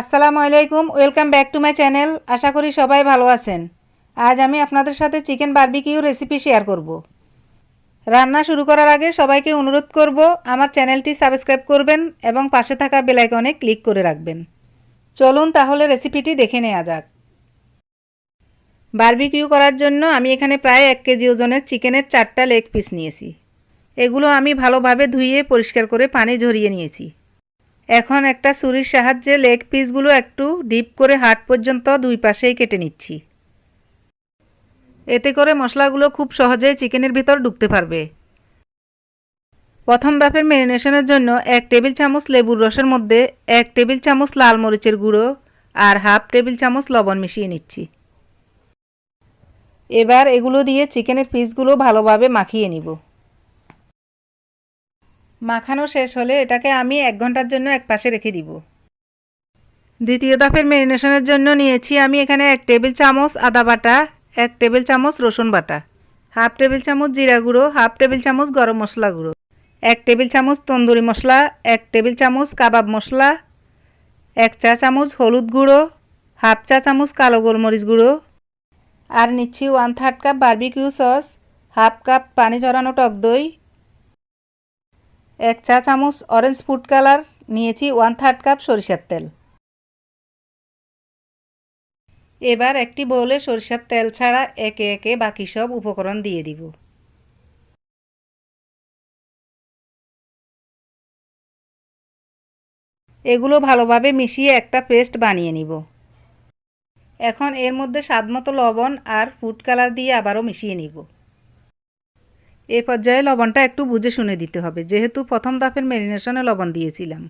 আসসালামু আলাইকুম, welcome back to my channel. আশা করি সবাই ভালো আছেন। আজ আমি আপনাদের সাথে চিকেন বারবিকিউ রেসিপি শেয়ার করব। রান্না শুরু করার আগে সবাইকে অনুরোধ করব, আমার চ্যানেলটি সাবস্ক্রাইব করবেন এবং পাশে থাকা বেল আইকনে ক্লিক করে রাখবেন। চলুন তাহলে রেসিপিটি দেখে নেওয়া যাক। বারবিকিউ করার জন্য আমি এখানে প্রায় এক কেজি ওজনের চিকেনের চারটা লেগ পিস নিয়েছি। এগুলো আমি ভালোভাবে ধুয়ে পরিষ্কার করে পানি ঝরিয়ে নিয়েছি। এখন একটা ছুরির সাহায্যে লেগ পিসগুলো একটু ডিপ করে হাট পর্যন্ত দুই পাশেই কেটে নিচ্ছি। এতে করে মশলাগুলো খুব সহজেই চিকেনের ভিতর ঢুকতে পারবে। প্রথম ধাপের ম্যারিনেশনের জন্য এক টেবিল চামচ লেবুর রসের মধ্যে এক টেবিল চামচ লাল মরিচের গুঁড়ো আর হাফ টেবিল চামচ লবণ মিশিয়ে নিচ্ছি। এবার এগুলো দিয়ে চিকেনের পিসগুলো ভালোভাবে মাখিয়ে নিব। মাখানো শেষ হলে এটাকে আমি এক ঘণ্টার জন্য এক পাশে রেখে দিব। দ্বিতীয় দফের ম্যারিনেশনের জন্য নিয়েছি আমি এখানে এক টেবিল চামচ আদা বাটা, এক টেবিল চামচ রসুন বাটা, হাফ টেবিল চামচ জিরা গুঁড়ো, হাফ টেবিল চামচ গরম মশলা গুঁড়ো, এক টেবিল চামচ তন্দুরি মশলা, এক টেবিল চামচ কাবাব মশলা, এক চা চামচ হলুদ গুঁড়ো, হাফ চা চামচ কালো গোলমরিচ গুঁড়ো, আর নিচ্ছি one third cup barbecue sauce, half cup পানি ঝরানো টক দই এক চা চামচ অরেঞ্জ ফুড কালার নিয়েছি ওয়ান থার্ড কাপ সরিষার তেল। এবার একটি বউলে সরিষার তেল ছাড়া একে একে বাকি সব উপকরণ দিয়ে দিব। এগুলো ভালোভাবে মিশিয়ে একটা পেস্ট বানিয়ে নিব। এখন এর মধ্যে স্বাদমতো লবণ আর ফুড কালার দিয়ে আবারও মিশিয়ে নিব। এ পর্যায়ে লবণটা একটু বুঝে শুনে দিতে হবে, যেহেতু প্রথম ধাপের ম্যারিনেশনে লবণ দিয়েছিলাম।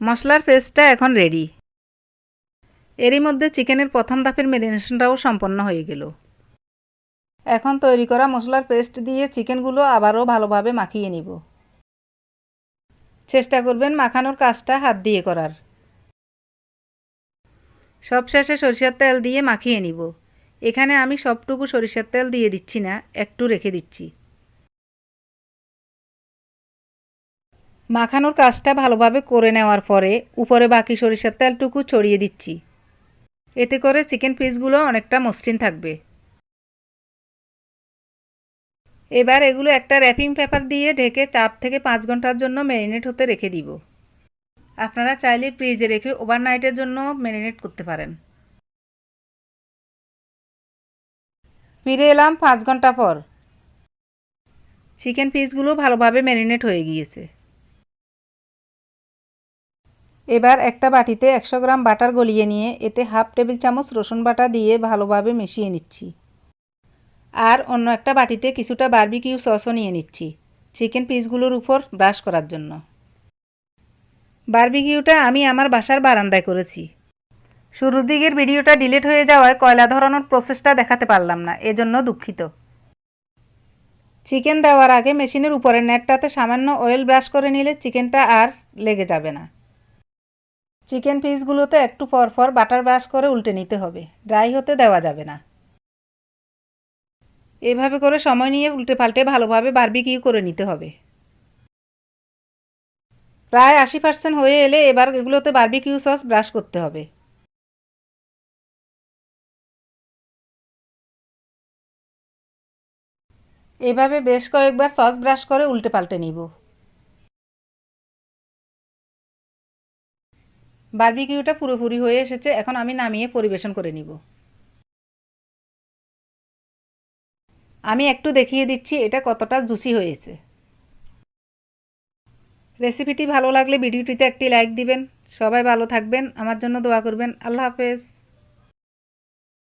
মশলার পেস্টটা এখন রেডি এরই মধ্যে চিকেনের প্রথম ধাপের ম্যারিনেশনটাও সম্পন্ন হয়ে গেল। এখন তৈরি করা মশলার পেস্ট দিয়ে চিকেনগুলো আবারও ভালোভাবে মাখিয়ে নিব। চেষ্টা করবেন মাখানোর কাজটা হাত দিয়ে করার। সবশেষে সরিষার তেল দিয়ে মাখিয়ে নিব। এখানে আমি সবটুকু সরিষার তেল দিয়ে দিচ্ছি না, একটু রেখে দিচ্ছি। মাখানোর কাজটা ভালোভাবে করে নেওয়ার পরে উপরে বাকি সরিষার তেলটুকু ছড়িয়ে দিচ্ছি। এতে করে চিকেন পিসগুলো অনেকটা মসৃণ থাকবে। এবার এগুলো একটা র্যাপিং পেপার দিয়ে ঢেকে চার থেকে পাঁচ ঘণ্টার জন্য ম্যারিনেট হতে রেখে দিব। আপনারা চাইলে ফ্রিজে রেখে ওভারনাইটের জন্য ম্যারিনেট করতে পারেন। ফিরে এলাম পাঁচ ঘণ্টা পর। চিকেন পিসগুলো ভালোভাবে ম্যারিনেট হয়ে গিয়েছে। এবার একটা বাটিতে একশো গ্রাম বাটার গলিয়ে নিয়ে এতে হাফ টেবিল চামচ রসুন বাটা দিয়ে ভালোভাবে মিশিয়ে নিচ্ছি। আর অন্য একটা বাটিতে কিছুটা বার্বিকিউ সসও নিয়ে নিচ্ছি, চিকেন পিসগুলোর উপর ব্রাশ করার জন্য। বার্বিকিউটা আমি আমার বাসার বারান্দায় করেছি। শুরুর দিকের ভিডিওটা ডিলিট হয়ে যাওয়ায় কয়লা ধরানোর প্রসেসটা দেখাতে পারলাম না, এজন্য দুঃখিত। চিকেন দেওয়ার আগে মেশিনের উপরের নেটটাতে সামান্য অয়েল ব্রাশ করে নিলে চিকেনটা আর লেগে যাবে না। চিকেন পিসগুলোতে একটু পর পর বাটার ব্রাশ করে উল্টে নিতে হবে। ড্রাই হতে দেওয়া যাবে না। এভাবে করে সময় নিয়ে উল্টে পাল্টে ভালোভাবে বারবিকিউ করে নিতে হবে। প্রায় আশি পার্সেন্ট হয়ে এলে এবার এগুলোতে বারবিকিউ সস ব্রাশ করতে হবে। এভাবে বেশ কয়েকবার সস ব্রাশ করে উল্টে পাল্টে নিব। বারবিকিউটা পুরোপুরি হয়ে এসেছে, এখন আমি নামিয়ে পরিবেশন করে নিব। আমি একটু দেখিয়ে দিচ্ছি এটা কতটা জুসি হয়েছে। রেসিপিটি ভালো লাগলে ভিডিওটিতে একটি লাইক দিবেন। সবাই ভালো থাকবেন, আমার জন্য দোয়া করবেন। আল্লাহ হাফেজ।